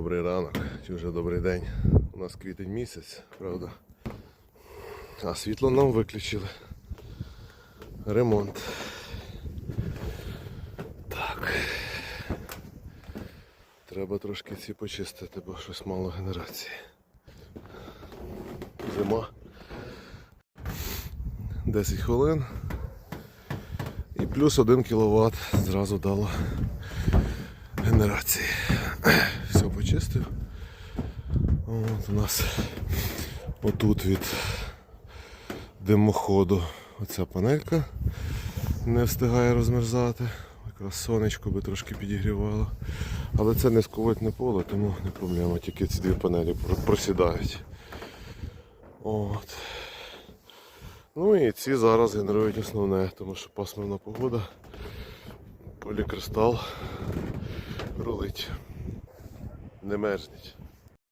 добрий ранок, чи вже добрий день. У нас квітень місяць, правда. А світло нам виключили. Ремонт. Так. Треба трошки ці почистити, бо щось мало генерації. Зима. 10 хвилин. І плюс 1 кВт зразу дало генерації. Почистив. От у нас отут від димоходу оця панелька не встигає розмерзати. Якраз сонечко би трошки підігрівало. Але це не сковитне поле, тому не проблема, тільки ці дві панелі просідають. От. Ну і ці зараз генерують основне, тому що пасмурна погода, полікристал рулить. Не мерзніть.